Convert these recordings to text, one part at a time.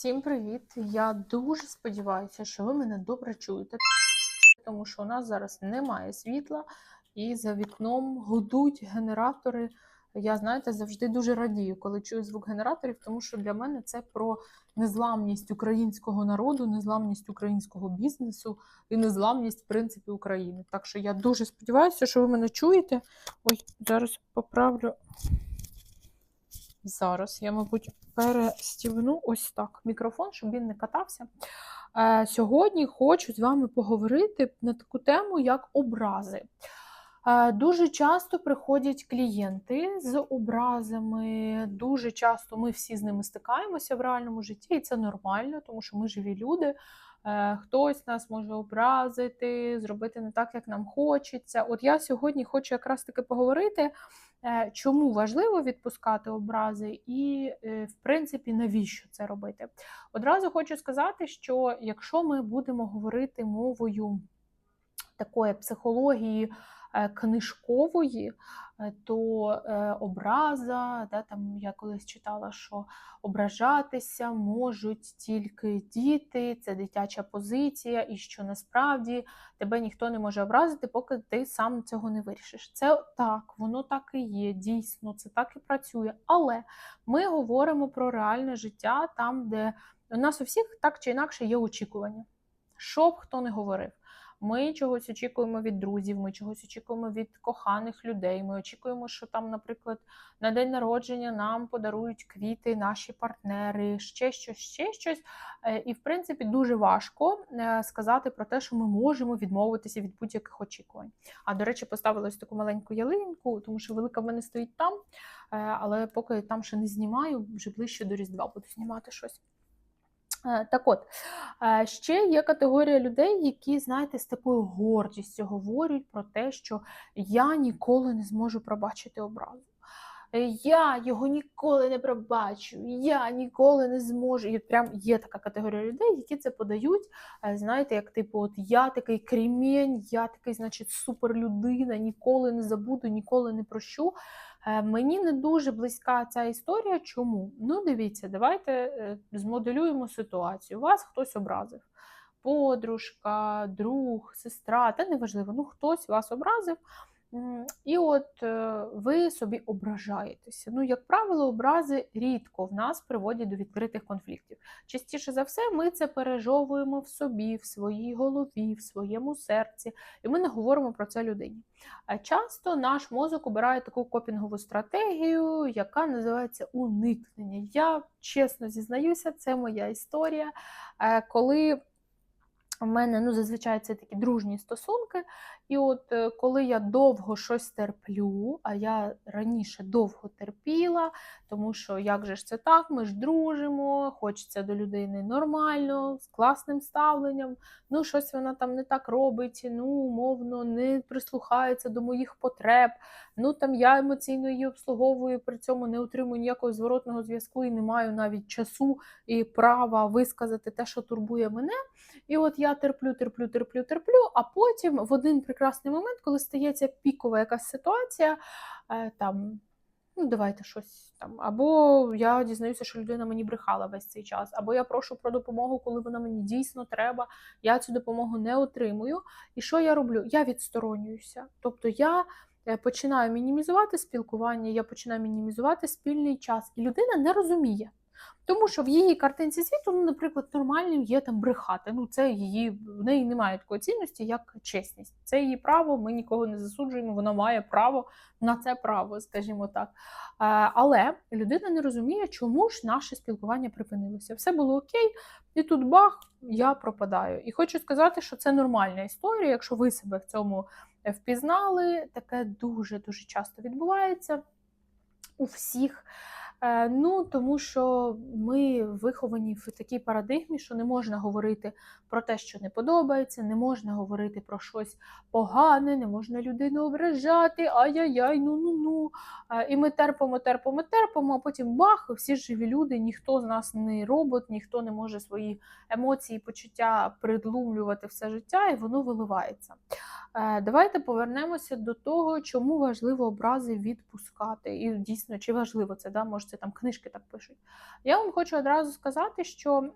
Всім привіт! Я дуже сподіваюся, що ви мене добре чуєте, тому що у нас зараз немає світла, і за вікном гудуть генератори. Я, знаєте, завжди дуже радію, коли чую звук генераторів, тому що для мене це про незламність українського народу, незламність українського бізнесу і незламність, в принципі, України. Так що я дуже сподіваюся, що ви мене чуєте. Ой, зараз поправлю. Зараз я, мабуть, перестівну ось так мікрофон, щоб він не катався. Е, сьогодні хочу з вами поговорити на таку тему, як образи. Е, дуже часто приходять клієнти з образами, дуже часто ми всі з ними стикаємося в реальному житті, і це нормально, тому що ми живі люди. Е, Хтось нас може образити, зробити не так, як нам хочеться. От я сьогодні хочу якраз таки поговорити, е, чому важливо відпускати образи, і, е, в принципі, навіщо це робити. Одразу хочу сказати, що якщо ми будемо говорити мовою такої психології книжкової, е, то е, образа, да, там я колись читала, що ображатися можуть тільки діти, це дитяча позиція, і що насправді тебе ніхто не може образити, поки ти сам цього не вирішиш. Це так, воно так і є, дійсно, це так і працює. Але ми говоримо про реальне життя там, де у нас у всіх так чи інакше є очікування. Що б хто не говорив. Ми чогось очікуємо від друзів, ми чогось очікуємо від коханих людей. Ми очікуємо, що там, наприклад, на день народження нам подарують квіти наші партнери, ще щось, ще щось. Е, І, в принципі, дуже важко е, сказати про те, що ми можемо відмовитися від будь-яких очікувань. А до речі, поставила ось таку маленьку ялинку, тому що велика в мене стоїть там. Е, Але поки там ще не знімаю, вже ближче до Різдва буду знімати щось. Е, Так от, е, ще є категорія людей, які, знаєте, з такою гордістю говорять про те, що я ніколи не зможу пробачити образу. Е, Я його ніколи не пробачу, я ніколи не зможу. І прям є така категорія людей, які це подають. Знаєте, як типу, от я такий кремінь, я такий, значить, суперлюдина, ніколи не забуду, ніколи не прощу. Е, Мені не дуже близька ця історія. Чому? Ну, дивіться, давайте е, змоделюємо ситуацію. Вас хтось образив. Подружка, друг, сестра, та неважливо, ну хтось вас образив. І от е, ви собі ображаєтеся. Ну, як правило, образи рідко в нас приводять до відкритих конфліктів. Частіше за все, ми це пережовуємо в собі, в своїй голові, в своєму серці, і ми не говоримо про це людині. А часто наш мозок обирає таку копінгову стратегію, яка називається уникнення. Я чесно зізнаюся, це моя історія. Е, Коли у мене ну, зазвичай це такі дружні стосунки. І от е, коли я довго щось терплю, а я раніше довго терпіла, тому що як же ж це так, ми ж дружимо, хочеться до людини нормально, з класним ставленням, ну щось вона там не так робить, ну, умовно, не прислухається до моїх потреб, ну там я емоційно її обслуговую, при цьому не отримую ніякого зворотного зв'язку і не маю навіть часу і права висказати те, що турбує мене. І от я терплю, терплю, терплю, терплю, а потім в один прекрасний момент, коли стається пікова якась ситуація, е, там, ну давайте щось там, або я дізнаюся, що людина мені брехала весь цей час, або я прошу про допомогу, коли вона мені дійсно треба, я цю допомогу не отримую. І що я роблю? Я відсторонююся. Тобто я е, починаю мінімізувати спілкування, я починаю мінімізувати спільний час, і людина не розуміє. Тому що в її картинці світу, ну, наприклад, нормальним є там брехати. Ну, це її, в неї немає такої цінності, як чесність. Це її право, ми нікого не засуджуємо, вона має право на це право, скажімо так. Е, Але людина не розуміє, чому ж наше спілкування припинилося. Все було окей, і тут бах, я пропадаю. І хочу сказати, що це нормальна історія. Якщо ви себе в цьому впізнали, таке дуже дуже часто відбувається у всіх. Е, Ну, тому що ми виховані в такій парадигмі, що не можна говорити про те, що не подобається, не можна говорити про щось погане, не можна людину ображати, ай-яй-яй, ну-ну-ну. Е, І ми терпимо, терпимо, терпимо, а потім бах, всі живі люди, ніхто з нас не робот, ніхто не може свої емоції, почуття придлумлювати все життя, і воно виливається. Е, Давайте повернемося до того, чому важливо образи відпускати. І дійсно, чи важливо це? Да? Може, це там книжки так пишуть. Я вам хочу одразу сказати, що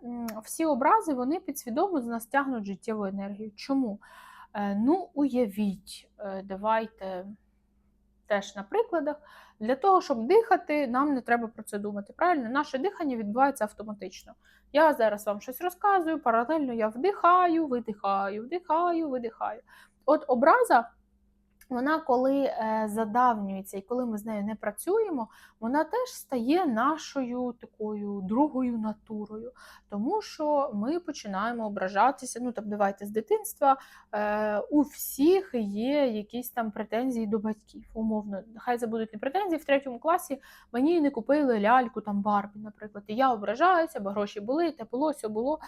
всі образи вони підсвідомо з нас тягнуть життєву енергію. Чому? Е, Ну, уявіть, е, давайте теж на прикладах. Для того, щоб дихати, нам не треба про це думати. Правильно, наше дихання відбувається автоматично. Я зараз вам щось розказую, паралельно я вдихаю, видихаю, вдихаю, видихаю. От образа, вона коли е, задавнюється і коли ми з нею не працюємо, вона теж стає нашою такою другою натурою. Тому що ми починаємо ображатися. Ну, там, давайте з дитинства е, у всіх є якісь там претензії до батьків. Умовно, хай це будуть не претензії в третьому класі. Мені не купили ляльку там Барбі, наприклад. І я ображаюся, бо гроші були, те було, все було.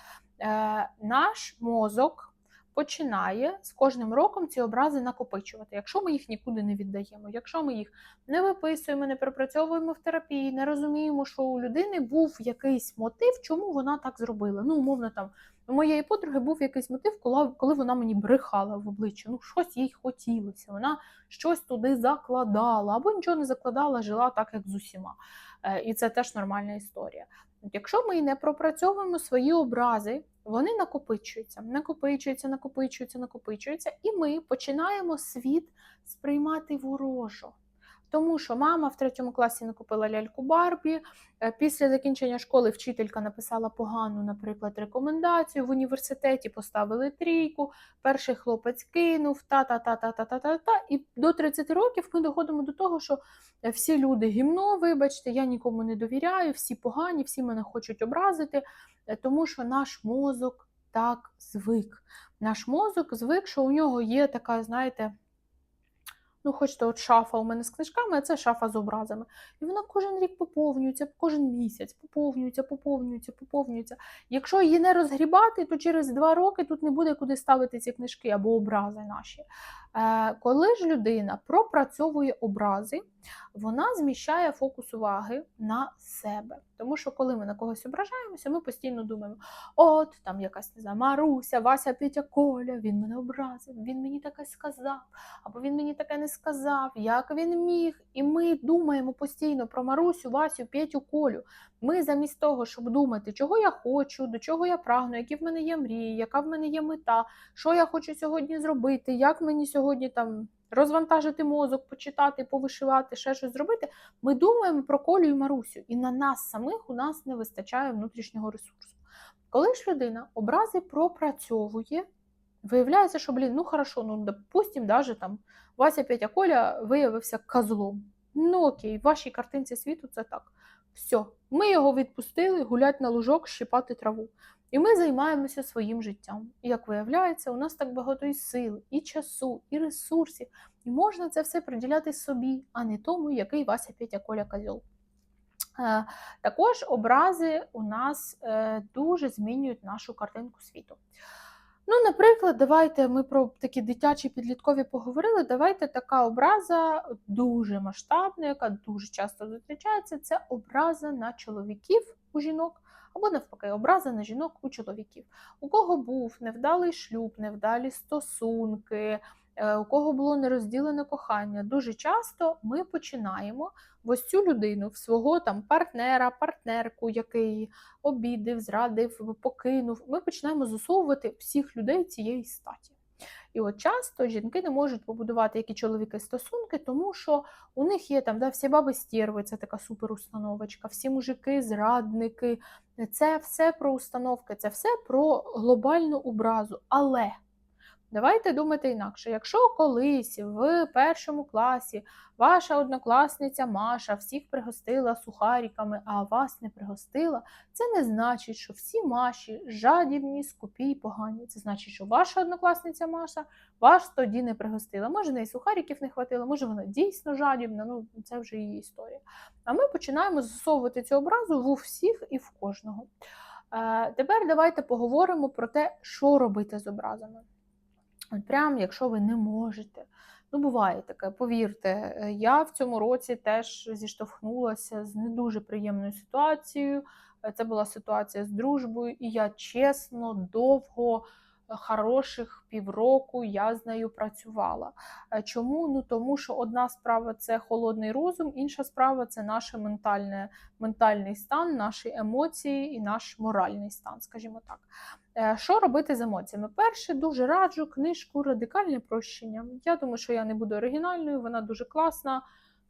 Е, наш мозок починає з кожним роком ці образи накопичувати, якщо ми їх нікуди не віддаємо, якщо ми їх не виписуємо, не пропрацьовуємо в терапії, не розуміємо, що у людини був якийсь мотив, чому вона так зробила. Ну, умовно, там у моєї подруги був якийсь мотив, коли, вона мені брехала в обличчя. Ну, щось їй хотілося, вона щось туди закладала, або нічого не закладала, жила так, як з усіма. Е, І це теж нормальна історія. Якщо ми не пропрацьовуємо свої образи, вони накопичуються, накопичуються, накопичуються, накопичуються, і ми починаємо світ сприймати ворожо. Тому що мама в третьому класі не купила ляльку Барбі. е, Після закінчення школи вчителька написала погану, наприклад, рекомендацію. В університеті поставили трійку, перший хлопець кинув, та-та-та-та-та-та-та. І до 30 років ми доходимо до того, що е, всі люди гімно, вибачте, я нікому не довіряю, всі погані, всі мене хочуть образити, е, тому що наш мозок так звик. Наш мозок звик, що у нього є така, знаєте, ну, хочете, от шафа у мене з книжками, а це шафа з образами. І вона кожен рік поповнюється, кожен місяць поповнюється, поповнюється, поповнюється. Якщо її не розгрібати, то через два роки тут не буде куди ставити ці книжки або образи наші. Е, коли ж людина пропрацьовує образи, вона зміщає фокус уваги на себе. Тому що коли ми на когось ображаємося, ми постійно думаємо: от там якась не знаю, Маруся, Вася Петя Коля, він мене образив, він мені таке сказав, або він мені таке не сказав, як він міг. І ми думаємо постійно про Марусю, Васю, Петю, Колю. Ми замість того, щоб думати, чого я хочу, до чого я прагну, які в мене є мрії, яка в мене є мета, що я хочу сьогодні зробити, як мені сьогодні там розвантажити мозок, почитати, повишивати, ще щось зробити. Ми думаємо про Колю і Марусю, і на нас самих у нас не вистачає внутрішнього ресурсу. Коли ж людина образи пропрацьовує, виявляється, що, блін, ну хорошо, ну допустим, даже там Вася Петя Коля виявився козлом. Ну окей, в вашій картинці світу це так. Все, ми його відпустили гулять на лужок, щипати траву. І ми займаємося своїм життям. І як виявляється, у нас так багато і сил, і часу, і ресурсів, і можна це все приділяти собі, а не тому, який Вася Петя Коля козьол. Е, Також образи у нас е, дуже змінюють нашу картинку світу. Ну, наприклад, давайте ми про такі дитячі підліткові поговорили. Давайте така образа дуже масштабна, яка дуже часто зустрічається. Це образа на чоловіків у жінок, або навпаки, образа на жінок у чоловіків. У кого був невдалий шлюб, невдалі стосунки, е, у кого було нерозділене кохання. Дуже часто ми починаємо в ось цю людину, в свого там партнера, партнерку, який обідив, зрадив, покинув. Ми починаємо засовувати всіх людей цієї статі. І от часто жінки не можуть побудувати як і чоловіки стосунки, тому що у них є там да, всі баби стерви, це така суперустановочка, всі мужики, зрадники. Це все про установки, це все про глобальну образу. Але давайте думати інакше. Якщо колись в першому класі ваша однокласниця Маша всіх пригостила сухариками, а вас не пригостила, це не значить, що всі Маші жадібні, скупі і погані. Це значить, що ваша однокласниця Маша вас тоді не пригостила. Може, в неї сухариків не хватило, може, вона дійсно жадібна, ну це вже її історія. А ми починаємо засовувати цю образу в всіх і в кожного. Е, тепер давайте поговоримо про те, що робити з образами. От прям, якщо ви не можете. Ну, буває таке, повірте, е, я в цьому році теж зіштовхнулася з не дуже приємною ситуацією. Е, Це була ситуація з дружбою, і я чесно, довго хороших півроку я з нею працювала. Е, Чому? Ну тому що одна справа це холодний розум, інша справа це наш ментальний стан, наші емоції і наш моральний стан, скажімо так. Е, Що робити з емоціями? Перше, дуже раджу книжку Радикальне прощення. Я думаю, що я не буду оригінальною, вона дуже класна.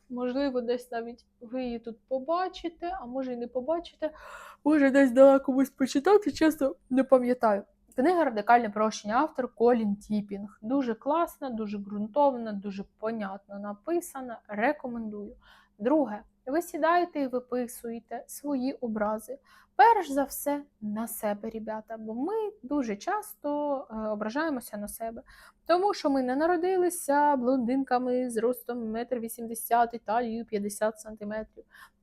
Можливо, десь навіть ви її тут побачите, а може і не побачите. Може, десь дала комусь почитати, чесно не пам'ятаю. Книга Радикальне прощення, автор Колін Тіпінг. Дуже класна, дуже ґрунтовна, дуже понятно написана. Рекомендую. Друге, ви сідаєте і виписуєте свої образи. Перш за все на себе, ребята, бо ми дуже часто е, ображаємося на себе, тому що ми не народилися блондинками з ростом 1,80 м і талією 50 см,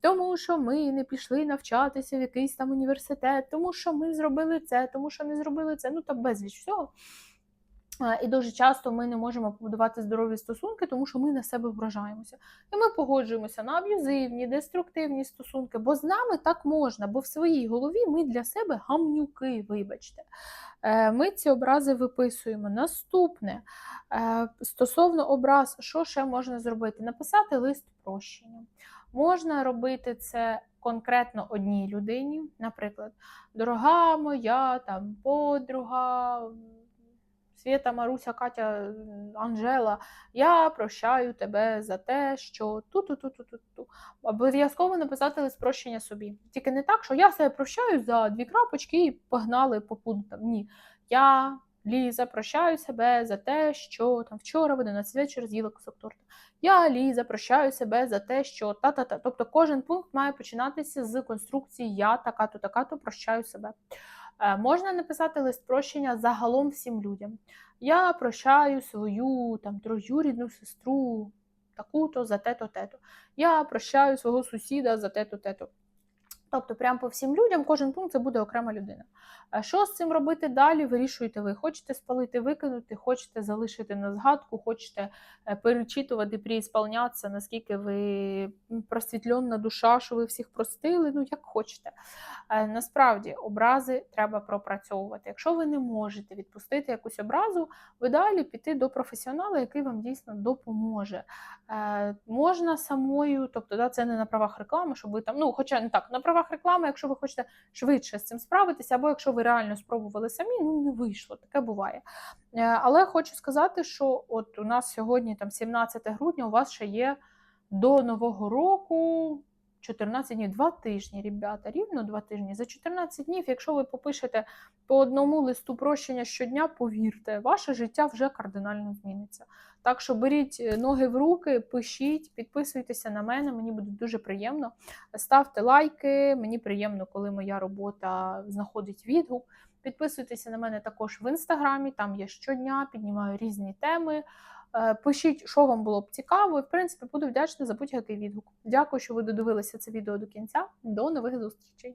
тому що ми не пішли навчатися в якийсь там університет, тому що ми зробили це, тому що не зробили це, ну та безліч всього. І дуже часто ми не можемо побудувати здорові стосунки, тому що ми на себе вражаємося. І ми погоджуємося на аб'юзивні, деструктивні стосунки, бо з нами так можна, бо в своїй голові ми для себе гамнюки, вибачте. Е, Ми ці образи виписуємо. Наступне е, стосовно образ, що ще можна зробити? Написати лист прощення. Можна робити це конкретно одній людині, наприклад, дорога моя там подруга. Свєта, Маруся, Катя, Анжела, я прощаю тебе за те, що ту-ту-ту-ту-ту-ту. Обов'язково написати лист прощення собі. Тільки не так, що я себе прощаю за дві крапочки і погнали по пунктам. Ні. Я, Ліза, прощаю себе за те, що там вчора в 11 вечора з'їла кусок торта. Я, Ліза, прощаю себе за те, що та-та-та. Тобто кожен пункт має починатися з конструкції Я така-то, така-то прощаю себе. Е, Можна написати лист прощення загалом всім людям. Я прощаю свою там троюрідну сестру таку-то за те-то, те-то. Я прощаю свого сусіда за те-то, те-то. Тобто, прямо по всім людям кожен пункт це буде окрема людина. А Що з цим робити далі? Вирішуєте ви. Хочете спалити, викинути, хочете залишити на згадку, хочете е, перечитувати, приісполнятися, наскільки ви просвітлена душа, що ви всіх простили, ну як хочете. Е, Насправді образи треба пропрацьовувати. Якщо ви не можете відпустити якусь образу, ви далі піти до професіонала, який вам дійсно допоможе. Е, Можна самою, тобто да, це не на правах реклами, щоб ви там, ну хоча не так, на правах реклами, якщо ви хочете швидше з цим справитися, або якщо ви реально спробували самі, ну не вийшло, таке буває. Е, Але хочу сказати, що от у нас сьогодні там 17 грудня, у вас ще є до Нового року 14 днів, 2 тижні, ребята, рівно 2 тижні. За 14 днів, якщо ви попишете по одному листу прощення щодня, повірте, ваше життя вже кардинально зміниться. Так що беріть е, ноги в руки, пишіть, підписуйтеся на мене, мені буде дуже приємно. Ставте лайки, мені приємно, коли моя робота знаходить відгук. Підписуйтеся на мене також в інстаграмі, там я щодня піднімаю різні теми. Е, Пишіть, що вам було б цікаво, і в принципі буду вдячна за будь-який відгук. Дякую, що ви додивилися це відео до кінця. До нових зустрічей!